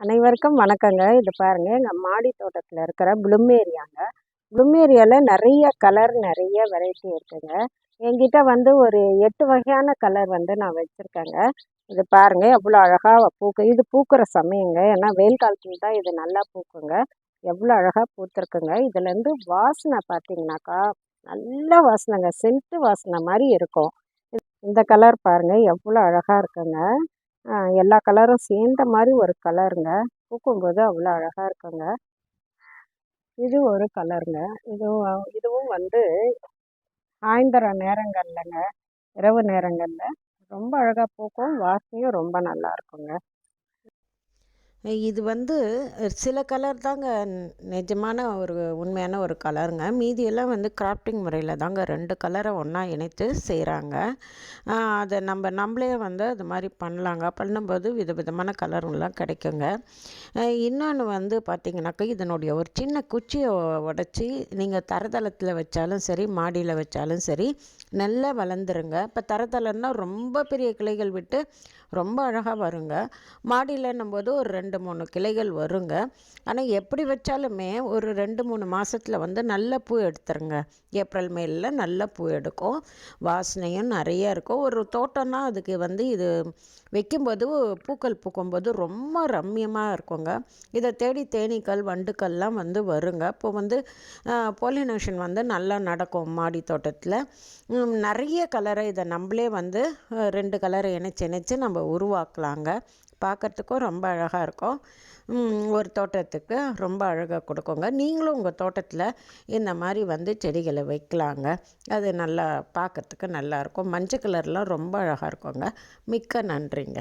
அனைவருக்கும் வணக்கங்க. இது பாருங்க. எங்கள் மாடி தோட்டத்தில் இருக்கிற ப்ளூமேரியாங்க. ப்ளூமேரியாவில் நிறைய கலர் நிறைய வெரைட்டி இருக்குங்க. என்கிட்ட வந்து ஒரு எட்டு வகையான கலர் வந்து நான் வச்சுருக்கேங்க. இது பாருங்கள் எவ்வளோ அழகாக பூக்கு இது பூக்கிற சமயங்க. ஏன்னா வெயில் காலத்தில் தான் இது நல்லா பூக்குங்க. எவ்வளோ அழகாக பூத்துருக்குங்க. இதுலேருந்து வாசனை பார்த்தீங்கன்னாக்கா நல்ல வாசனைங்க. சென்ட்டு வாசனை மாதிரி இருக்கும். இந்த கலர் பாருங்கள் எவ்வளோ அழகாக இருக்குங்க. எல்லா கலரும் சேர்ந்த மாதிரி ஒரு கலருங்க. பூக்கும்போது அவ்வளோ அழகாக இருக்குங்க. இது ஒரு கலருங்க. இதுவும் இதுவும் வந்து சாயந்தர நேரங்கள்லங்க. இரவு நேரங்களில். ரொம்ப அழகாக பூக்கும். வாசனையும் ரொம்ப நல்லா இருக்குங்க. இது வந்து சில கலர் தாங்க நிஜமான ஒரு உண்மையான ஒரு கலருங்க மீதியெல்லாம் வந்து கிராஃப்டிங் முறையில் தாங்க ரெண்டு கலரை ஒன்றா இணைத்து செய்கிறாங்க அதை நம்ம நம்மளே வந்து அது மாதிரி பண்ணலாங்க. பண்ணும்போது வித விதமான கிடைக்குங்க. இன்னொன்று வந்து பார்த்திங்கனாக்கா இதனுடைய ஒரு சின்ன குச்சியை உடச்சி நீங்கள் தரதளத்தில் வச்சாலும் சரி மாடியில் வச்சாலும் சரி நல்லா வளர்ந்துருங்க. இப்போ தரதளம்னா ரொம்ப பெரிய கிளைகள் விட்டு ரொம்ப அழகாக வருங்க. மாடியிலன்னும் போது ஒரு ரெண்டு ரெண்டு மூணு கிளைகள் வருங்க. ஆனால் எப்படி வச்சாலுமே ஒரு ரெண்டு மூணு மாதத்தில் வந்து நல்ல பூ எடுத்துருங்க. ஏப்ரல் மேலில் நல்ல பூ எடுக்கும். வாசனையும் நிறைய இருக்கும். ஒரு தோட்டம்னா அதுக்கு வந்து இது வைக்கும்போது பூக்கள் பூக்கும்போது ரொம்ப ரம்மியமாக இருக்குங்க. இதை தேடி தேனீக்கள் வண்டுக்கள்லாம் வந்து வருங்க. இப்போ வந்து போலினேஷன் வந்து நல்லா நடக்கும் மாடி தோட்டத்தில். நிறைய கலரை இதை நம்மளே வந்து ரெண்டு கலரை இணைச்சி இணைச்சி நம்ம உருவாக்கலாங்க. பார்க்குறதுக்கும் ரொம்ப அழகாக இருக்கும். ஒரு தோட்டத்துக்கு ரொம்ப அழகாக கொடுக்குங்க. நீங்களும் உங்கள் தோட்டத்தில் இந்த மாதிரி வந்து செடிகளை வைக்கலாங்க. அது நல்லா பார்க்குறதுக்கு நல்லாயிருக்கும் மஞ்சள் கலர்லாம் ரொம்ப அழகாக இருக்குங்க. மிக்க நன்றிங்க.